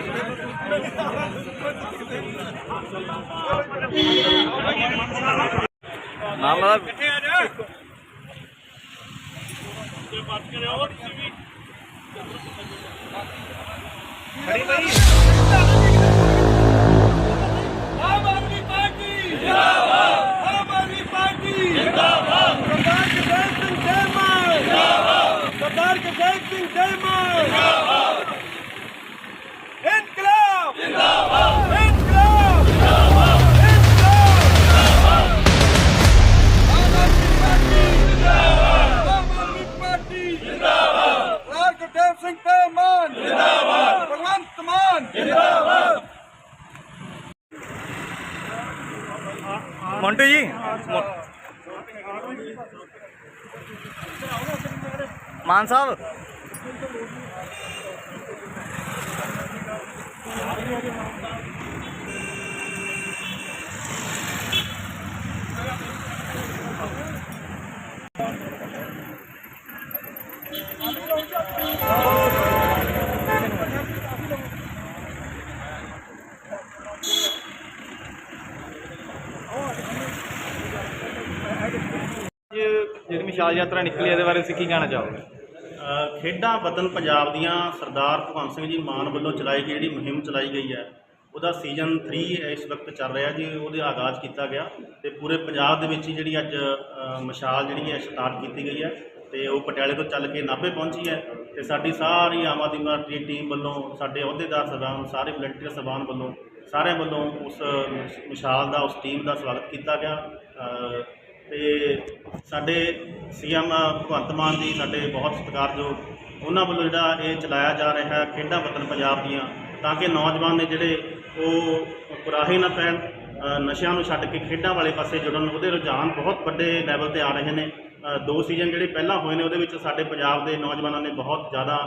ਘੁੰਮ ਜਾਓ ਘੁੰਮ ਜਾਓ ਨਾਮ ਦਾ ਆਮ ਆਦਮੀ ਪਾਰਟੀ ਜਿੰਦਾਬਾਦ ਆਮ ਆਦਮੀ ਮਾਨ ਸਾਹਿਬ। ਜਿਹੜੀ ਮਿਸਾਲ ਯਾਤਰਾ ਨਿਕਲੀ ਇਹਦੇ ਬਾਰੇ ਤੁਸੀਂ ਕੀ ਕਹਿਣਾ ਚਾਹੋਗੇ? ਖੇਡਾਂ ਵਤਨ ਪੰਜਾਬ ਦੀਆਂ ਸਰਦਾਰ ਭਗਵੰਤ ਸਿੰਘ ਜੀ ਮਾਨ ਵੱਲੋਂ ਚਲਾਈ ਗਈ ਜਿਹੜੀ ਮੁਹਿੰਮ ਚਲਾਈ ਗਈ ਹੈ, ਉਹਦਾ ਸੀਜ਼ਨ 3 ਇਸ ਵਕਤ ਚੱਲ ਰਿਹਾ ਜੀ, ਉਹਦੇ ਆਗਾਜ਼ ਕੀਤਾ ਗਿਆ ਤੇ ਪੂਰੇ ਪੰਜਾਬ ਦੇ ਵਿੱਚ ਹੀ ਜਿਹੜੀ ਅੱਜ ਮਸ਼ਾਲ ਜਿਹੜੀ ਹੈ ਸਟਾਰਟ ਕੀਤੀ ਗਈ ਹੈ ਤੇ ਉਹ ਪਟਿਆਲੇ ਤੋਂ ਚੱਲ ਕੇ ਨਾਭੇ ਪਹੁੰਚੀ ਹੈ ਤੇ ਸਾਡੀ ਸਾਰੀ ਆਮ ਆਦਮੀ ਪਾਰਟੀ ਟੀਮ ਵੱਲੋਂ, ਸਾਡੇ ਅਹੁਦੇਦਾਰ ਸਰਦਾਰ ਸਾਰੇ ਵਲੰਟੀਅਰ ਸਰਬਾਨ ਵੱਲੋਂ, ਸਾਰਿਆਂ ਵੱਲੋਂ ਉਸ ਮਸ਼ਾਲ ਦਾ, ਉਸ ਟੀਮ ਦਾ ਸਵਾਗਤ ਕੀਤਾ ਗਿਆ। ਸਾਡੇ ਸੀਐਮ ਭਗਵੰਤ ਮਾਨ ਜੀ ਸਾਡੇ ਬਹੁਤ ਸਤਿਕਾਰਯੋਗ, ਉਹਨਾਂ ਵੱਲੋਂ ਜਿਹੜਾ ਇਹ ਚਲਾਇਆ ਜਾ ਰਿਹਾ ਹੈ ਖੇਡਾਂ ਵਤਨ ਪੰਜਾਬ ਦੀਆਂ, ਤਾਂ ਕਿ ਨੌਜਵਾਨ ਨੇ ਜਿਹੜੇ ਉਹ ਕੁਰਾਹੇ ਨਾ ਪੈਣ ਨਸ਼ਿਆਂ ਨੂੰ ਛੱਡ ਕੇ ਖੇਡਾਂ ਵਾਲੇ ਪਾਸੇ ਜੁੜਨ, ਉਹਦੇ ਰੁਝਾਨ ਬਹੁਤ ਵੱਡੇ ਲੈਵਲ ਤੇ ਆ ਰਹੇ ਨੇ। ਦੋ ਸੀਜ਼ਨ ਜਿਹੜੇ ਪਹਿਲਾਂ ਹੋਏ ਨੇ, ਉਹਦੇ ਵਿੱਚ ਸਾਡੇ ਪੰਜਾਬ ਦੇ ਨੌਜਵਾਨਾਂ ਨੇ ਬਹੁਤ ਜ਼ਿਆਦਾ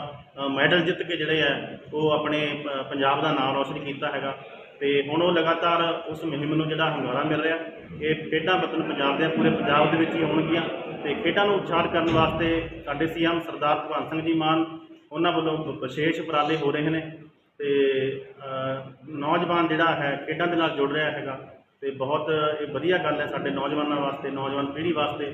ਮੈਡਲ ਜਿੱਤ ਕੇ ਜਿਹੜੇ ਹੈ, ਉਹ ਆਪਣੇ ਪੰਜਾਬ ਦਾ ਨਾਮ ਰੌਸ਼ਨ ਕੀਤਾ ਹੈਗਾ। ਤੇ ਹੁਣ ਉਹ ਲਗਾਤਾਰ ਉਸ ਮੁਹਿੰਮ ਨੂੰ ਜਿਹੜਾ ਹੁੰਗਾਰਾ ਮਿਲ ਰਿਹਾ, ਇਹ ਖੇਡਾਂ ਵਤਨ ਪੰਜਾਬ ਦੇ, ਪੂਰੇ ਪੰਜਾਬ ਦੇ ਵਿੱਚ ਹੀ ਹੋਣਗੀਆਂ ਤੇ ਖੇਡਾਂ ਨੂੰ ਉਤਸ਼ਾਹਿਤ ਕਰਨ ਵਾਸਤੇ ਸਾਡੇ ਸੀਐਮ ਸਰਦਾਰ ਭਗਵੰਤ ਸਿੰਘ ਜੀ ਮਾਨ ਉਹਨਾਂ ਵੱਲੋਂ ਵਿਸ਼ੇਸ਼ ਉਪਰਾਲੇ ਹੋ ਰਹੇ ਨੇ ਤੇ ਨੌਜਵਾਨ ਜਿਹੜਾ ਹੈ, ਖੇਡਾਂ ਦੇ ਨਾਲ ਜੁੜ ਰਿਹਾ ਹੈਗਾ ਤੇ ਬਹੁਤ ਇਹ ਵਧੀਆ ਗੱਲ ਹੈ ਸਾਡੇ ਨੌਜਵਾਨਾਂ ਵਾਸਤੇ, ਨੌਜਵਾਨ ਪੀੜ੍ਹੀ ਵਾਸਤੇ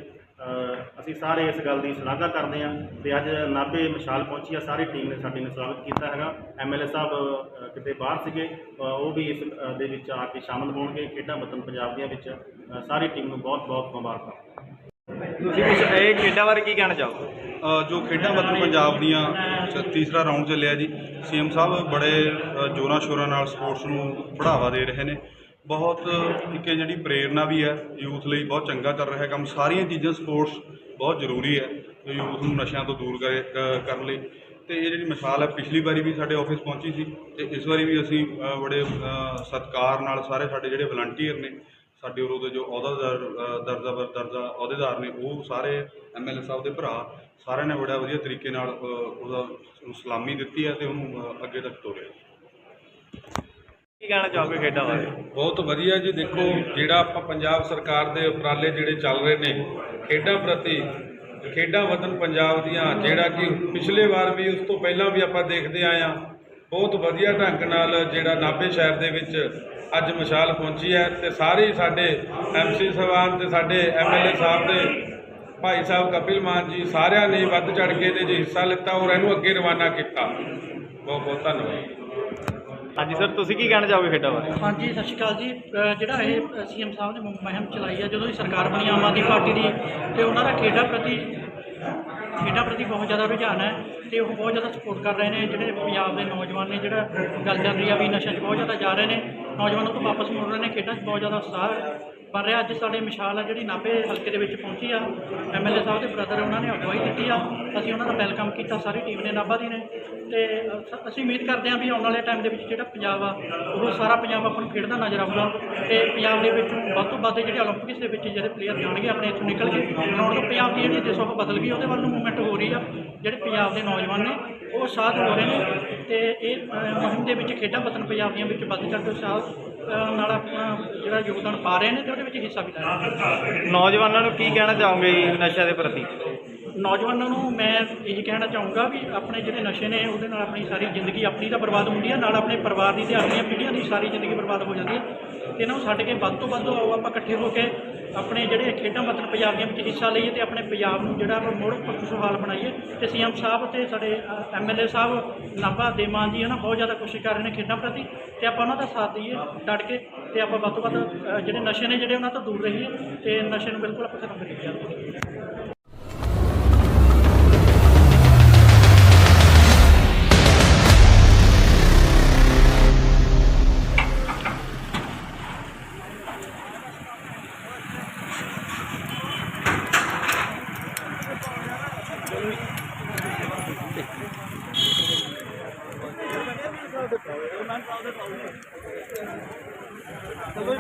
ਅਸੀਂ ਸਾਰੇ ਇਸ ਗੱਲ ਦੀ ਸ਼ਲਾਘਾ ਕਰਦੇ ਹਾਂ ਤੇ ਅੱਜ ਨਾਭੇ ਮਿਸਾਲ ਪਹੁੰਚੀ ਆ ਸਾਰੀ ਟੀਮ ਨੇ ਸਾਡੀ ਨੇ ਸਵਾਗਤ ਕੀਤਾ ਹੈਗਾ। ਐਮਐਲਏ ਸਾਹਿਬ ਕਿਤੇ ਬਾਹਰ ਸੀਗੇ ਉਹ ਵੀ ਇਸ ਦੇ ਵਿੱਚ ਆ ਕੇ ਸ਼ਾਮਲ ਹੋਣਗੇ ਖੇਡਾਂ ਵਤਨ ਪੰਜਾਬ ਦੀਆਂ ਵਿੱਚ। ਸਾਰੀ ਟੀਮ ਨੂੰ ਬਹੁਤ ਬਹੁਤ ਮੁਬਾਰਕਾਂ। ਤੁਸੀਂ ਕੁਛ ਇਹ ਖੇਡਾਂ ਬਾਰੇ ਕੀ ਕਹਿਣਾ ਚਾਹੋਗੇ? ਅ, ਜੋ ਖੇਡਾਂ ਵਤਨ ਪੰਜਾਬ ਦੀਆਂ ਤੀਸਰਾ ਰਾਊਂਡ ਚੱਲਿਆ ਜੀ। ਸੀਐਮ ਸਾਹਿਬ ਬੜੇ ਜੋਰਾਂ ਸ਼ੋਰਾਂ ਨਾਲ ਸਪੋਰਟਸ ਨੂੰ ਬੜਾਵਾ ਦੇ ਰਹੇ ਨੇ। ਬਹੁਤ ਇੱਕ ਇਹ ਜਿਹੜੀ ਪ੍ਰੇਰਨਾ ਵੀ ਹੈ ਯੂਥ ਲਈ ਬਹੁਤ ਚੰਗਾ ਚੱਲ ਰਿਹਾ ਕੰਮ ਸਾਰੀਆਂ ਚੀਜ਼ਾਂ ਸਪੋਰਟਸ ਬਹੁਤ ਜ਼ਰੂਰੀ ਹੈ ਯੂਥ ਨੂੰ ਨਸ਼ਿਆਂ ਤੋਂ ਦੂਰ ਕਰੇ ਕ- ਕਰਨ ਲਈ। ਤੇ ਇਹ ਜਿਹੜੀ ਮਿਸਾਲ ਹੈ ਪਿਛਲੀ ਵਾਰੀ ਵੀ ਸਾਡੇ ਆਫਿਸ ਪਹੁੰਚੀ ਸੀ ਤੇ ਇਸ ਵਾਰੀ ਵੀ ਅਸੀਂ ਅ, ਬੜੇ ਅ, ਸਤਿਕਾਰ ਨਾਲ ਸਾਰੇ ਸਾਡੇ ਜਿਹੜੇ ਵਲੰਟੀਅਰ ਨੇ ਸਾਡੇ ਉਰੋਂ ਦੇ ਜੋ ਅਹੁਦਾਦਾਰ ਅ, ਦਰਜਾ ਬਰ ਦਰਜਾ ਅਹੁਦੇਦਾਰ ਨੇ ਉਹ ਸਾਰੇ ਐਮਐਲਏ ਸਾਹਿਬ ਦੇ ਭਰਾ ਸਾਰਿਆਂ ਨੇ ਬੜਾ ਵਧੀਆ ਤਰੀਕੇ ਨਾਲ ਅ, ਉਹਦਾ ਸਲਾਮੀ ਦਿੱਤੀ ਹੈ ਤੇ ਉਹਨੂੰ ਅ, ਅੱਗੇ ਤੱਕ ਤੋਰਿਆ। ਕੀ ਕਹਿਣਾ ਚਾਹੋਗੇ ਖੇਡਾਂ ਬਾਰੇ? ਬਹੁਤ ਵਧੀਆ ਜੀ, ਦੇਖੋ ਜਿਹੜਾ ਆਪਾਂ ਪੰਜਾਬ ਸਰਕਾਰ ਦੇ ਉਪਰਾਲੇ ਜਿਹੜੇ ਚੱਲ ਰਹੇ ਨੇ, ਖੇਡਾਂ ਪ੍ਰਤੀ ਖੇਡਾਂ ਵਤਨ ਪੰਜਾਬ ਦੀਆਂ, ਜਿਹੜਾ ਕਿ ਪਿਛਲੇ ਵਾਰ ਵੀ, ਉਸ ਤੋਂ ਪਹਿਲਾਂ ਵੀ ਆਪਾਂ ਦੇਖਦੇ ਆਏ ਹਾਂ, ਬਹੁਤ ਵਧੀਆ ਢੰਗ ਨਾਲ ਜਿਹੜਾ ਨਾਭੇ ਸ਼ਹਿਰ ਦੇ ਵਿੱਚ ਅੱਜ ਮਸ਼ਾਲ ਪਹੁੰਚੀ ਹੈ ਤੇ ਸਾਰੇ ਸਾਡੇ ਐਮਸੀ ਸਾਹਿਬਾਨ ਤੇ ਸਾਡੇ ਐਮਐਲਏ ਸਾਹਿਬ ਦੇ ਭਾਈ ਸਾਹਿਬ ਕਪਿਲ ਮਾਨ ਜੀ ਸਾਰਿਆਂ ਨੇ ਵੱਧ ਚੜ ਕੇ ਇਹਦੇ 'ਚ ਹਿੱਸਾ ਲਿੱਤਾ ਔਰ ਇਹਨੂੰ ਅੱਗੇ ਰਵਾਨਾ ਕੀਤਾ। ਬਹੁਤ ਬਹੁਤ ਧੰਨਵਾਦ। ਹਾਂਜੀ ਸਰ ਤੁਸੀਂ ਕੀ ਕਹਿਣਾ ਚਾਹੋਗੇ ਖੇਡਾਂ ਬਾਰੇ? ਹਾਂਜੀ ਸਤਿ ਸ਼੍ਰੀ ਅਕਾਲ ਜੀ। ਅ, ਜਿਹੜਾ ਇਹ ਸੀਐਮ ਸਾਹਿਬ ਨੇ ਮੁ- ਮੁਹਿੰਮ ਚਲਾਈ ਹੈ ਜਦੋਂ ਦੀ ਸਰਕਾਰ ਬਣੀ ਆਮ ਆਦਮੀ ਪਾਰਟੀ ਦੀ ਤੇ ਉਹਨਾਂ ਦਾ ਖੇਡਾਂ ਪ੍ਰਤੀ ਖੇਡਾਂ ਪ੍ਰਤੀ ਬਹੁਤ ਜ਼ਿਆਦਾ ਰੁਝਾਨ ਹੈ ਤੇ ਉਹ ਬਹੁਤ ਜ਼ਿਆਦਾ ਸਪੋਰਟ ਕਰ ਰਹੇ ਨੇ। ਜਿਹੜੇ ਪੰਜਾਬ ਦੇ ਨੌਜਵਾਨ ਨੇ ਜਿਹੜਾ ਗੱਲ ਚੱਲ ਰਹੀ ਆ ਵੀ ਨਸ਼ਿਆਂ 'ਚ ਬਹੁਤ ਜ਼ਿਆਦਾ ਜਾ ਰਹੇ ਨੇ ਨੌਜਵਾਨਾਂ ਤੋਂ ਵਾਪਸ ਮੁੜ ਰਹੇ ਨੇ ਖੇਡਾਂ 'ਚ ਬਹੁਤ ਜ਼ਿਆਦਾ ਉਤਸ਼ਾਹ ਹੈ ਪਰ ਰਿਹਾ ਅੱਜ ਸਾਡੇ ਮਿਸ਼ਾਲ ਆ ਜਿਹੜੀ ਨਾਭੇ ਹਲਕੇ ਦੇ ਵਿੱਚ ਪਹੁੰਚੀ ਆ। ਐਮਐਲਏ ਸਾਹਿਬ ਦੇ ਬ੍ਰਦਰ ਉਹਨਾਂ ਨੇ ਅਗਵਾਈ ਦਿੱਤੀ ਆ। ਅਸੀਂ ਉਹਨਾਂ ਦਾ ਵੈਲਕਮ ਕੀਤਾ, ਸਾਰੀ ਟੀਮ ਨੇ, ਨਾਭਾ ਦੀ ਨੇ। ਤੇ ਅਸੀਂ ਉਮੀਦ ਕਰਦੇ ਆ ਵੀ ਆਉਣ ਵਾਲੇ ਟਾਈਮ ਦੇ ਵਿੱਚ ਜਿਹੜਾ ਪੰਜਾਬ ਆ, ਉਹ ਸਾਰਾ ਪੰਜਾਬ ਆਪਾਂ ਨੂੰ ਖੇਡਦਾ ਨਜ਼ਰ ਆਊਗਾ। ਤੇ ਪੰਜਾਬ ਦੇ ਵਿੱਚ ਵੱਧ ਤੋਂ ਵੱਧ ਜਿਹੜੇ 올림픽ਸ ਦੇ ਵਿੱਚ ਜਿਹੜੇ ਪਲੇਅਰ ਜਾਣਗੇ, ਆਪਣੇ ਇੱਥੋਂ ਨਿਕਲ ਕੇ ਗਰਾਊਂਡ ਤੋਂ ਪੰਜਾਬ ਦੀ ਜਿਹੜੀ ਦਿਸ਼ਾ ਬਦਲ ਗਈ, ਉਹਦੇ ਵੱਲ ਨੂੰ ਮੂਵਮੈਂਟ ਹੋ ਰਹੀ ਆ। ਜਿਹੜੇ ਪੰਜਾਬ ਦੇ ਨੌਜਵਾਨ ਨੇ, ਉਹ ਸਾਥ ਹੋ ਰਹੇ ਨੇ। ਤੇ ਇਹ ਮੁਹਿੰਮ ਦੇ ਵਿੱਚ ਖੇਡਾਂ ਵਤਨ ਪੰਜਾਬ ਦੀਆਂ ਵਿੱਚ ਵੱਧ ਚੜ੍ਹ ਕੇ ਸਾਥ ਨਾਲ ਆਪਣਾ ਜਿਹੜਾ ਯੋਗਦਾਨ ਪਾ ਰਹੇ ਨੇ ਤੇ ਉਹਦੇ ਵਿੱਚ ਹਿੱਸਾ ਵੀ ਲੈ ਰਹੇ ਨੇ। ਨੌਜਵਾਨਾਂ ਨੂੰ ਕੀ ਕਹਿਣਾ ਚਾਹੋਗੇ ਜੀ ਨਸ਼ਿਆਂ ਦੇ ਪ੍ਰਤੀ? ਨੌਜਵਾਨਾਂ ਨੂੰ ਮੈਂ ਇਹ ਕਹਿਣਾ ਚਾਹੂੰਗਾ ਵੀ ਆਪਣੇ ਜਿਹੜੇ ਨਸ਼ੇ ਨੇ ਉਹਦੇ ਨਾਲ ਆਪਣੀ ਸਾਰੀ ਜ਼ਿੰਦਗੀ ਆਪਣੀ ਤਾਂ ਬਰਬਾਦ ਹੁੰਦੀ ਹੈ ਨਾਲ ਆਪਣੇ ਪਰਿਵਾਰ ਦੀ ਤੇ ਅਗਲੀਆਂ ਪੀੜ੍ਹੀਆਂ ਦੀ ਸਾਰੀ ਜ਼ਿੰਦਗੀ ਬਰਬਾਦ ਹੋ ਜਾਂਦੀ ਹੈ ਤੇ ਇਹਨਾਂ ਨੂੰ ਛੱਡ ਕੇ ਵੱਧ ਤੋਂ ਵੱਧ ਆਓ ਆਪਾਂ ਇਕੱਠੇ ਹੋ ਕੇ ਆਪਣੇ ਜਿਹੜੇ ਖੇਡਾਂ ਵਤਨ ਪੰਜਾਬ ਦੀਆਂ ਵਿੱਚ ਹਿੱਸਾ ਲਈਏ ਤੇ ਆਪਣੇ ਪੰਜਾਬ ਨੂੰ ਜਿਹੜਾ ਆਪਾਂ ਮੁੜ ਸਵਾਲ ਬਣਾਈਏ ਤੇ ਸੀਐਮ ਸਾਹਿਬ ਤੇ ਸਾਡੇ ਐਮਐਲਏ ਸਾਹਿਬ ਨਾਭਾ ਦੇ ਮਾਨ ਜੀ ਹਨਾ, ਬਹੁਤ ਜ਼ਿਆਦਾ ਕੋਸ਼ਿਸ਼ ਕਰ ਰਹੇ ਨੇ ਖੇਡਾਂ ਪ੍ਰਤੀ ਤੇ ਆਪਾਂ ਉਹਨਾਂ ਦਾ ਸਾਥ ਦਈਏ ਡਟ ਕੇ ਤੇ ਆਪਾਂ ਵੱਧ ਤੋਂ ਵੱਧ ਜਿਹੜੇ ਨਸ਼ੇ ਨੇ ਜਿਹੜੇ ਉਹਨਾਂ ਤੋਂ ਦੂਰ ਰਹੀਏ ਤੇ ਨਸ਼ੇ ਨੂੰ ਬਿਲਕੁਲ ਆਪਾਂ ਖਤਮ ਕਰੀਏ।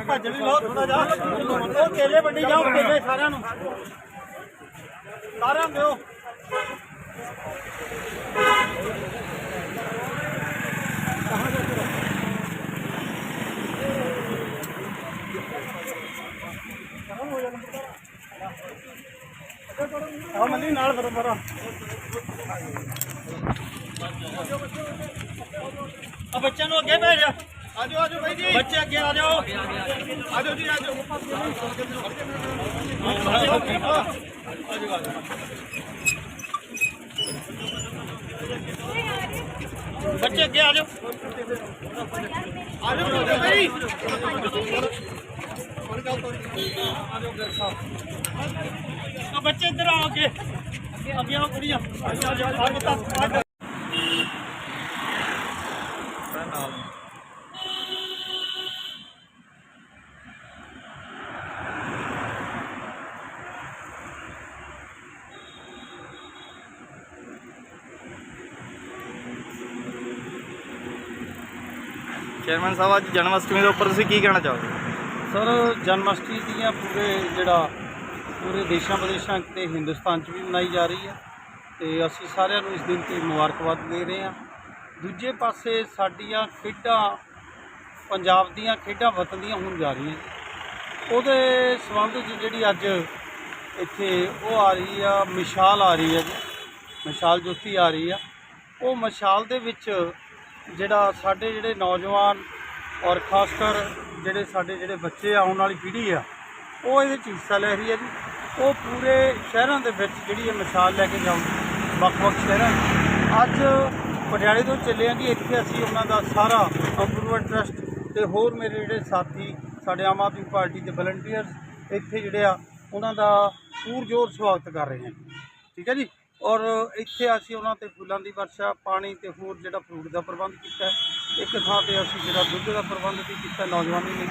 ਭੱਜ ਵੀ ਲੋ ਥੋੜਾ ਜਾ ਉਹ ਕੇਲੇ ਵੱਡੀ ਜਾਓ, ਕੇਲੇ ਸਾਰਿਆਂ ਨੂੰ। ਸਾਰਿਆਂ ਨੂੰ ਦਿਓ। ਆ ਮੱਲੀ ਨਾਲ ਫਿਰ ਫਿਰ ਆ ਬੱਚਿਆਂ ਨੂੰ ਅੱਗੇ ਭੇਜ ਆਜੋ ਆਜੋ ਬਾਈ ਜੀ। ਬੱਚੇ ਅੱਗੇ ਆ ਜਾਓ। ਆਜੋ ਜੀ ਆਜੋ। ਬੱਚੇ ਅੱਗੇ ਆ ਜਾਓ। ਆਜੋ ਬਾਈ ਬੱਚੇ ਇੱਧਰ ਆਓ ਅੱਗੇ। ਅੱਗੇ ਆਓ ਕੁੜੀਆਂ। ਆ ਜਾਓ ਆ ਬਤਾ ਚੇਅਰਮੈਨ ਸਾਹਿਬ, ਅੱਜ ਜਨਮ ਅਸ਼ਟਮੀ ਦੇ ਉੱਪਰ ਤੁਸੀਂ ਕੀ ਕਹਿਣਾ ਚਾਹੋਗੇ? ਸਰ ਜਨਮ ਅਸ਼ਟਮੀ ਦੀਆਂ ਪੂਰੇ ਜਿਹੜਾ ਪੂਰੇ ਦੇਸ਼ਾਂ ਵਿਦੇਸ਼ਾਂ ਤੇ ਹਿੰਦੁਸਤਾਨ 'ਚ ਵੀ ਮਨਾਈ ਜਾ ਰਹੀ ਹੈ ਤੇ ਅਸੀਂ ਸਾਰਿਆਂ ਨੂੰ ਇਸ ਦਿਨ ਤੇ ਮੁਬਾਰਕਬਾਦ ਦੇ ਰਹੇ ਹਾਂ। ਦੂਜੇ ਪਾਸੇ ਸਾਡੀਆਂ ਖੇਡਾਂ, ਪੰਜਾਬ ਦੀਆਂ ਖੇਡਾਂ ਵਤਨ ਦੀਆਂ ਹੋਣ ਜਾ ਰਹੀਆਂ। ਉਹਦੇ ਸੰਬੰਧ 'ਚ ਜਿਹੜੀ ਅੱਜ ਇੱਥੇ ਉਹ ਆ ਰਹੀ ਆ, ਮਿਸਾਲ ਆ ਰਹੀ ਹੈ ਜੀ। ਮਿਸਾਲ ਜੋਤੀ ਆ ਰਹੀ ਆ। ਉਹ ਮਿਸਾਲ ਦੇ ਵਿੱਚ ਜਿਹੜਾ ਸਾਡੇ ਜਿਹੜੇ ਨੌਜਵਾਨ ਔਰ ਖਾਸ ਕਰ ਜਿਹੜੇ ਸਾਡੇ ਜਿਹੜੇ ਬੱਚੇ ਆਉਣ ਵਾਲੀ ਪੀੜ੍ਹੀ ਆ, ਉਹ ਇਹਦੇ 'ਚ ਹਿੱਸਾ ਲੈ ਰਹੀ ਹੈ ਜੀ। ਉਹ ਪੂਰੇ ਸ਼ਹਿਰਾਂ ਦੇ ਵਿੱਚ ਜਿਹੜੀ ਇਹ ਮਿਸਾਲ ਲੈ ਕੇ ਜਾਊਗੀ ਵੱਖ-ਵੱਖ ਸ਼ਹਿਰਾਂ 'ਚ। ਅੱਜ ਪਟਿਆਲੇ ਤੋਂ ਚੱਲੇ ਆ ਜੀ ਇੱਥੇ ਅਸੀਂ ਉਹਨਾਂ ਦਾ ਸਾਰਾ ਇੰਪਰੂਵਮੈਂਟ ਟਰਸਟ ਤੇ ਹੋਰ ਮੇਰੇ ਜਿਹੜੇ ਸਾਥੀ, ਸਾਡੇ ਆਮ ਆਦਮੀ ਪਾਰਟੀ ਦੇ ਵਲੰਟੀਅਰਸ ਇੱਥੇ ਜਿਹੜੇ ਆ, ਉਹਨਾਂ ਦਾ ਪੂਰਜੋਰ ਸਵਾਗਤ ਕਰ ਰਹੇ ਹਾਂ ਠੀਕ ਹੈ ਜੀ? ਔਰ ਇੱਥੇ ਅਸੀਂ ਉਹਨਾਂ ਤੇ ਫੁੱਲਾਂ ਦੀ ਵਰਸ਼ਾ, ਪਾਣੀ ਤੇ ਹੋਰ ਜਿਹੜਾ ਫਰੂਟ ਦਾ ਪ੍ਰਬੰਧ ਕੀਤਾ ਇੱਕ ਥਾਂ ਤੇ ਅਸੀਂ ਜਿਹੜਾ ਦੁੱਧ ਦਾ ਪ੍ਰਬੰਧ ਵੀ ਕੀਤਾ ਨੌਜਵਾਨੀ ਲਈ,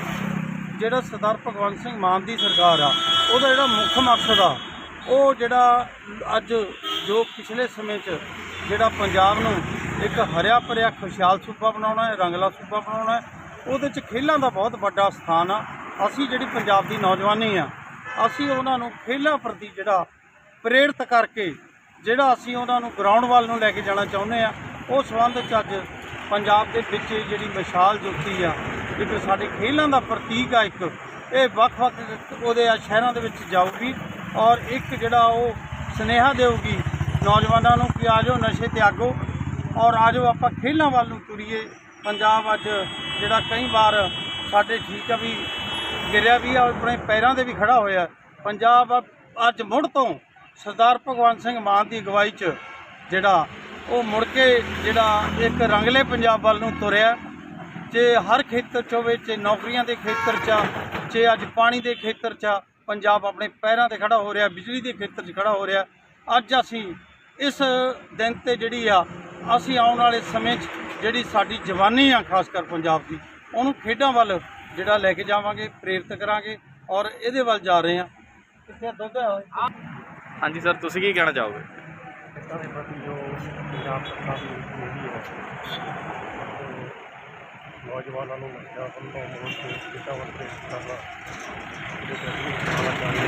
ਜਿਹੜਾ ਸਰਦਾਰ ਭਗਵੰਤ ਸਿੰਘ ਮਾਨ ਦੀ ਸਰਕਾਰ ਆ, ਉਹਦਾ ਜਿਹੜਾ ਮੁੱਖ ਮਕਸਦ ਆ, ਉਹ ਜਿਹੜਾ ਅੱਜ ਜੋ ਪਿਛਲੇ ਸਮੇਂ 'ਚ ਜਿਹੜਾ ਪੰਜਾਬ ਨੂੰ ਇੱਕ ਹਰਿਆ ਭਰਿਆ ਖੁਸ਼ਹਾਲ ਸੂਬਾ ਬਣਾਉਣਾ ਹੈ, ਰੰਗਲਾ ਸੂਬਾ ਬਣਾਉਣਾ ਹੈ, ਉਹਦੇ 'ਚ ਖੇਲਾਂ ਦਾ ਬਹੁਤ ਵੱਡਾ ਸਥਾਨ ਆ, ਅਸੀਂ ਜਿਹੜੀ ਪੰਜਾਬ ਦੀ ਨੌਜਵਾਨੀ ਆ, ਅਸੀਂ ਉਹਨਾਂ ਨੂੰ ਖੇਲਾਂ ਪ੍ਰਤੀ ਜਿਹੜਾ ਪ੍ਰੇਰਿਤ ਕਰਕੇ ਜਿਹੜਾ ਅਸੀਂ ਉਹਨਾਂ ਨੂੰ ਗਰਾਊਂਡ ਵੱਲ ਨੂੰ ਲੈ ਕੇ ਜਾਣਾ ਚਾਹੁੰਦੇ ਆ ਉਹ ਸੰਬੰਧ 'ਚ ਅੱਜ ਪੰਜਾਬ ਦੇ ਵਿੱਚ ਜਿਹੜੀ ਵਿਸ਼ਾਲ ਜੋਤੀ ਆ, ਇੱਕ ਸਾਡੇ ਖੇਲਾਂ ਦਾ ਪ੍ਰਤੀਕ ਆ ਇੱਕ, ਇਹ ਵੱਖ-ਵੱਖ ਉਹਦੇ ਆ ਸ਼ਹਿਰਾਂ ਦੇ ਵਿੱਚ ਜਾਊਗੀ ਔਰ ਇੱਕ ਜਿਹੜਾ ਉਹ ਸੁਨੇਹਾ ਦੇਊਗੀ ਨੌਜਵਾਨਾਂ ਨੂੰ ਕਿ ਆ ਜਾਓ, ਨਸ਼ੇ ਤਿਆਗੋ ਔਰ ਆ ਜਾਓ, ਆਪਾਂ ਖੇਲਾਂ ਵੱਲ ਨੂੰ ਤੁਰੀਏ। ਪੰਜਾਬ ਅੱਜ ਜਿਹੜਾ ਕਈ ਵਾਰ ਸਾਡੇ ਠੀਕ ਆ ਵੀ, ਗਿਰਿਆ ਵੀ ਆ, ਆਪਣੇ ਪੈਰਾਂ ਤੇ ਵੀ ਖੜਾ ਹੋਇਆ। ਪੰਜਾਬ ਅੱਜ ਮੁੜ ਤੋਂ ਸਰਦਾਰ ਭਗਵੰਤ ਸਿੰਘ ਮਾਨ ਦੀ ਅਗਵਾਈ 'ਚ ਜਿਹੜਾ ਉਹ ਮੁੜ ਕੇ ਜਿਹੜਾ ਇੱਕ ਰੰਗਲੇ ਪੰਜਾਬ ਵੱਲ ਨੂੰ ਤੁਰਿਆ ਜੇ ਹਰ ਖੇਤਰ 'ਚ ਹੋਵੇ ਜੇ ਨੌਕਰੀਆਂ ਦੇ ਖੇਤਰ 'ਚ ਆ, ਜੇ ਅੱਜ ਪਾਣੀ ਦੇ ਖੇਤਰ 'ਚ ਆ, ਪੰਜਾਬ ਆਪਣੇ ਪੈਰਾਂ ਤੇ ਖੜਾ ਹੋ ਰਿਹਾ ਬਿਜਲੀ ਦੇ ਖੇਤਰ 'ਚ ਖੜਾ ਹੋ ਰਿਹਾ। ਅੱਜ ਅਸੀਂ ਇਸ ਦਿਨ ਤੇ ਜਿਹੜੀ ਆ ਅਸੀਂ ਆਉਣ ਵਾਲੇ ਸਮੇਂ 'ਚ ਜਿਹੜੀ ਸਾਡੀ ਜਵਾਨੀ ਆ ਖਾਸ ਕਰ ਪੰਜਾਬ ਦੀ ਉਹਨੂੰ ਖੇਡਾਂ ਵੱਲ ਜਿਹੜਾ ਲੈ ਕੇ ਜਾਵਾਂਗੇ ਪ੍ਰੇਰਿਤ ਕਰਾਂਗੇ ਔਰ ਇਹਦੇ ਵੱਲ ਜਾ ਰਹੇ ਹਾਂ। ਕਿੱਥੇ ਦੁੱਧ? ਹੈ ਹਾਂਜੀ ਸਰ, ਤੁਸੀਂ ਕੀ ਕਹਿਣਾ ਚਾਹੋਗੇ? ਖੇਡਾਂ ਦੇ ਪ੍ਰਤੀ ਜੋ ਪੰਜਾਬ ਸਰਕਾਰ ਦੀ ਨੀਤੀ ਹੈ ਨੌਜਵਾਨਾਂ ਨੂੰ ਨਸ਼ਾ ਤੋਂ ਮੋੜ ਕੇ ਖੇਡਾਂ ਵੱਲ ਕਰਨਾ ਇਹਦੇ ਪ੍ਰਤੀ ਉਪਰਾਲਾ ਜਾਰੀ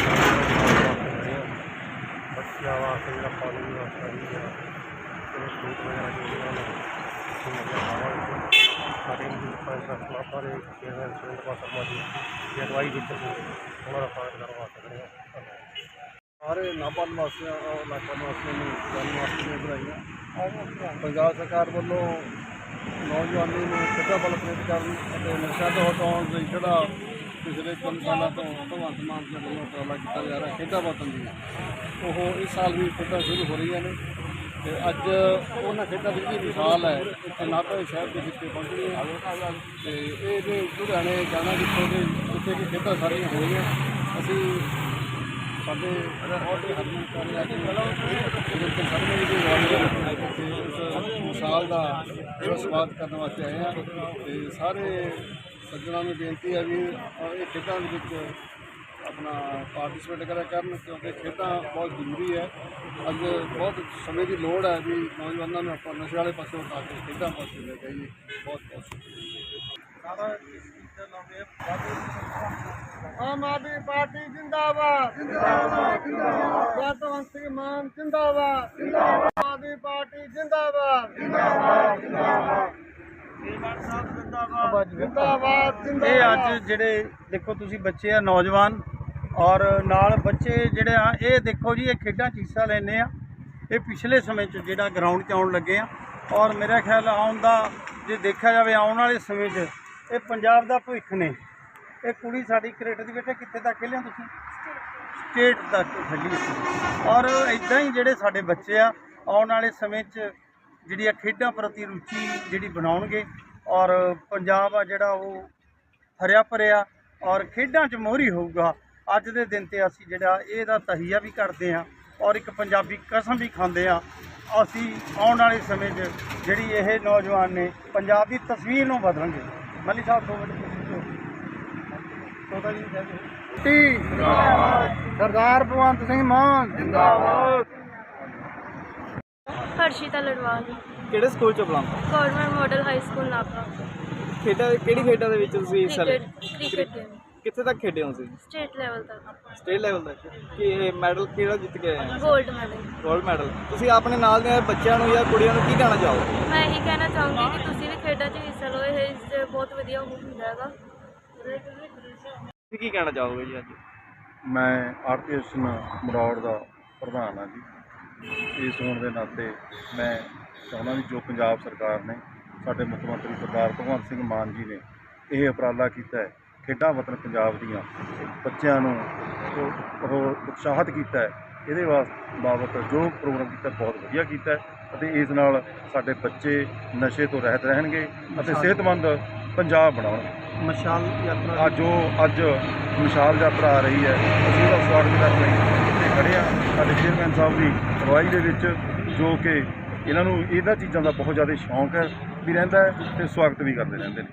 ਬੱਚਿਆਂ ਵਾਸਤੇ ਜਿਹੜਾ ਪਾਣੀ ਦੀ ਵਸਤਾ ਹੈ ਤੇ ਫਰੂਟ ਵਗੈਰਾ ਜੋ ਵੀ ਹਨ ਸਾਡੇ ਨੂੰ ਪੰਜ ਦਸ ਦੇ ਚੇਅਰਮੈਨ ਸੁਰਿੰਦਰ ਸ਼ਰਮਾ ਦੀ ਅਗਵਾਈ ਵਿੱਚ ਉਹਨਾਂ ਦਾ ਸਵਾਗਤ ਕਰਨ ਵਾਸਤੇ ਹਾਂ। ਧੰਨਵਾਦ। ਸਾਰੇ ਨਾਭਾ ਨਿਵਾਸੀਆਂ ਔਰ ਇਲਾਕਾ ਨਿਵਾਸੀਆਂ ਨੂੰ ਜਨਮ ਅਸ਼ਟਮੀ ਵਧਾਈਆਂ। ਪੰਜਾਬ ਸਰਕਾਰ ਵੱਲੋਂ ਨੌਜਵਾਨੀ ਨੂੰ ਸਿੱਧਾ ਬਲ ਪ੍ਰੇਰਿਤ ਕਰਨ ਅਤੇ ਨਸ਼ਾ ਤੋਂ ਹਟਾਉਣ ਲਈ ਜਿਹੜਾ ਪਿਛਲੇ ਤਿੰਨ ਸਾਲਾਂ ਤੋਂ ਭਗਵੰਤ ਮਾਨ ਦੇ ਵੱਲੋਂ ਉਪਰਾਲਾ ਕੀਤਾ ਜਾ ਰਿਹਾ, ਖੇਡਾਂ ਵਤਨ ਦੀ ਉਹ ਇਸ ਸਾਲ ਵੀ ਖੇਡਾਂ ਸ਼ੁਰੂ ਹੋ ਰਹੀਆਂ ਨੇ ਤੇ ਅੱਜ ਉਹਨਾਂ ਖੇਡਾਂ ਦੀ ਜਿਹੜੀ ਮਿਸਾਲ ਹੈ, ਇੱਥੇ ਨਾਭਾ ਸ਼ਹਿਰ ਦੇ ਵਿੱਚ ਪਹੁੰਚੀ ਹੈ ਤੇ ਇਹ ਜੇ ਲੁਧਿਆਣੇ ਜਾਣਾ ਜਿੱਥੇ ਕਿ ਜਿੱਥੇ ਕਿ ਖੇਡਾਂ ਸਾਰੀਆਂ ਹੋਈਆਂ ਅਸੀਂ ਸਾਡੇ ਬਹੁਤ ਹੀ ਹਰਮਨ ਕਰ ਰਿਹਾ ਕਿ ਜਿਹੜੇ ਮਿਸਾਲ ਦਾ ਸਵਾਗਤ ਕਰਨ ਵਾਸਤੇ ਆਏ ਆ ਤੇ ਸਾਰੇ ਸੱਜਣਾਂ ਨੂੰ ਬੇਨਤੀ ਹੈ ਵੀ ਇਹ ਖੇਡਾਂ ਦੇ ਵਿੱਚ ਆਪਣਾ ਪਾਰਟਿਸਿਪੇਟ ਕਰਿਆ ਕਰਨ ਕਿਉਂਕਿ ਖੇਡਾਂ ਬਹੁਤ ਜ਼ਰੂਰੀ ਹੈ। ਅੱਜ ਬਹੁਤ ਸਮੇਂ ਦੀ ਲੋੜ ਹੈ ਵੀ ਨੌਜਵਾਨਾਂ ਨੂੰ ਆਪਾਂ ਨਸ਼ੇ ਵਾਲੇ ਪਾਸੇ ਉਠਾ ਕੇ ਖੇਡਾਂ ਪਾਸੇ ਲੈ ਕੇ ਬਹੁਤ ਬਹੁਤ ਸ਼ੁਕਰੀਆ। ਆਮ ਆਦਮੀ ਪਾਰਟੀ ਜਿੰਦਾਬਾਦ। ਜਿੰਦਾਬਾਦ ਜਿੰਦਾਬਾਦ। ਭਗਵੰਤ ਸਿੰਘ ਮਾਨ ਜਿੰਦਾਬਾਦ। ਜਿੰਦਾਬਾਦ। ਆਮ ਆਦਮੀ ਪਾਰਟੀ ਜਿੰਦਾਬਾਦ। ਜਿੰਦਾਬਾਦ ਜਿੰਦਾਬਾਦ। ਜਿੰਦਾਬਾਦ। ਇਹ ਅੱਜ ਜਿਹੜੇ ਦੇਖੋ ਤੁਸੀਂ ਬੱਚੇ ਆ ਨੌਜਵਾਨ ਔਰ ਨਾਲ ਬੱਚੇ ਜਿਹੜੇ ਆ ਇਹ ਦੇਖੋ ਜੀ ਇਹ ਖੇਡਾਂ 'ਚ ਹਿੱਸਾ ਲੈਂਦੇ ਆ। ਇਹ ਪਿਛਲੇ ਸਮੇਂ 'ਚ ਜਿਹੜਾ ਗਰਾਊਂਡ 'ਚ ਆਉਣ ਲੱਗੇ ਆ। ਔਰ ਮੇਰਾ ਖਿਆਲ ਆਉਣ ਦਾ ਜੇ ਦੇਖਿਆ ਜਾਵੇ ਆਉਣ ਵਾਲੇ ਸਮੇਂ 'ਚ ਇਹ ਪੰਜਾਬ ਦਾ ਭਵਿੱਖ ਨੇ। ਇਹ ਕੁੜੀ ਸਾਡੀ ਕ੍ਰਿਕਟ ਦੀ ਬੇਟੇ ਕਿੱਥੇ ਤੱਕ ਖੇਲਿਆ ਤੁਸੀਂ? ਸਟੇਟ ਤੱਕ ਖੇਲੀ ਸੀ। ਔਰ ਇਦਾਂ ਹੀ ਜਿਹੜੇ ਸਾਡੇ ਬੱਚੇ ਆ ਆਉਣ ਵਾਲੇ ਸਮੇਂ 'ਚ ਜਿਹੜੀਆਂ ਖੇਡਾਂ ਪ੍ਰਤੀ ਰੁਚੀ ਜਿਹੜੀ ਬਣਾਉਣਗੇ ਔਰ ਪੰਜਾਬ ਆ ਜਿਹੜਾ ਉਹ ਹਰਿਆ ਭਰਿਆ ਔਰ ਖੇਡਾਂ 'ਚ ਮੋਹਰੀ ਹੋਊਗਾ। ਅੱਜ ਦੇ ਦਿਨ ਤੇ ਅਸੀਂ ਜਿਹੜਾ ਇਹਦਾ ਤਹੀਆ ਵੀ ਕਰਦੇ ਹਾਂ ਔਰ ਇੱਕ ਪੰਜਾਬੀ ਕਸਮ ਵੀ ਖਾਂਦੇ ਹਾਂ ਅਸੀਂ ਆਉਣ ਵਾਲੇ ਸਮੇਂ 'ਚ ਜਿਹੜੀ ਇਹ ਨੌਜਵਾਨ ਨੇ ਪੰਜਾਬ ਦੀ ਤਸਵੀਰ ਨੂੰ ਬਦਲਣਗੇ ਮਲੀ ਸਾਹਿਬ ਤੋਤਾ ਜੀ ਸਰਦਾਰ ਭਗਵੰਤ ਸਿੰਘ ਮਾਨ ਜਿੰਦਾਬਾਦ। ਹਰਸ਼ਿਤਾ ਲੜਵਾਲ ਕਿਹੜੇ ਸਕੂਲ ਚ ਬੁਲਾਉਂਦਾ government model high school Napa ਖੇਡਾਂ ਕਿਹੜੀ ਖੇਡਾਂ ਦੇ ਵਿੱਚ ਤੁਸੀਂ ਹਿੱਸਾ ਲਿਆ? ਕ੍ਰਿਕਟ ਕਿੱਥੇ ਤੱਕ ਖੇਡੇ ਹੋ ਤੁਸੀਂ? ਸਟੇਟ ਲੈਵਲ ਤੱਕ। ਸਟੇਟ ਲੈਵਲ ਤੱਕ। ਕਿ ਮੈਡਲ ਕਿਹੜਾ ਜਿੱਤ ਕੇ ਆਏ 골ਡ ਮੈਡਲ ਗੋਲਡ ਮੈਡਲ ਤੁਸੀਂ ਆਪਣੇ ਨਾਲ ਦੇ ਬੱਚਿਆਂ ਨੂੰ ਜਾਂ ਕੁੜੀਆਂ ਨੂੰ ਕੀ ਕਹਿਣਾ ਚਾਹੋਗੇ? ਮੈਂ ਇਹੀ ਕਹਿਣਾ ਚਾਹੂੰਗੀ ਕਿ ਤੁਸੀਂ ਵੀ ਖੇਡਾਂ 'ਚ ਹਿੱਸਾ ਲਓ। ਇਹ ਬਹੁਤ ਵਧੀਆ ਹੁੰਦਾ ਹੈਗਾ। ਤੁਸੀਂ ਕੀ ਕਹਿਣਾ ਚਾਹੋਗੇ ਜੀ ਅੱਜ? ਮੈਂ ਆਰਟੀਐਸਨ ਮਰੌੜ ਦਾ ਪ੍ਰਧਾਨ ਹਾਂ ਜੀ। ਇਸ ਹੋਣ ਦੇ ਨਾਤੇ ਮੈਂ ਚਾਹੁੰਦਾ ਵੀ ਜੋ ਪੰਜਾਬ ਸਰਕਾਰ ਨੇ ਸਾਡੇ ਮੁੱਖ ਮੰਤਰੀ ਸਰਦਾਰ ਭਗਵੰਤ ਸਿੰਘ ਮਾਨ ਜੀ ਨੇ ਇਹ ਉਪਰਾਲਾ ਕੀਤਾ ਹੈ ਖੇਡਾਂ ਵਤਨ ਪੰਜਾਬ ਦੀਆਂ ਬੱਚਿਆਂ ਨੂੰ ਉਹ ਉਤਸ਼ਾਹਿਤ ਕੀਤਾ ਹੈ। ਇਹਦੇ ਵਾਸ ਬਾਬਤ ਜੋ ਪ੍ਰੋਗਰਾਮ ਕੀਤਾ ਬਹੁਤ ਵਧੀਆ ਕੀਤਾ ਹੈ ਅਤੇ ਇਸ ਨਾਲ ਸਾਡੇ ਬੱਚੇ ਨਸ਼ੇ ਤੋਂ ਰਹਿਤ ਰਹਿਣਗੇ ਅਤੇ ਸਿਹਤਮੰਦ ਪੰਜਾਬ ਬਣਾਉਣਗੇ। ਮਸ਼ਾਲ ਯਾਤਰਾ ਅੱਜ ਜੋ ਅੱਜ ਵਿਸ਼ਾਲ ਯਾਤਰਾ ਆ ਰਹੀ ਹੈ ਅਸੀਂ ਉਹਦਾ ਸਵਾਗਤ ਕਰਨ ਲਈ ਇੱਥੇ ਖੜੇ ਆ ਸਾਡੇ ਚੇਅਰਮੈਨ ਸਾਹਿਬ ਦੀ ਅਗਵਾਈ ਦੇ ਵਿੱਚ ਜੋ ਕਿ ਇਹਨਾਂ ਨੂੰ ਇਹਨਾਂ ਚੀਜ਼ਾਂ ਦਾ ਬਹੁਤ ਜ਼ਿਆਦਾ ਸ਼ੌਂਕ ਹੈ ਵੀ ਰਹਿੰਦਾ ਹੈ ਤੇ ਸਵਾਗਤ ਵੀ ਕਰਦੇ ਰਹਿੰਦੇ ਨੇ।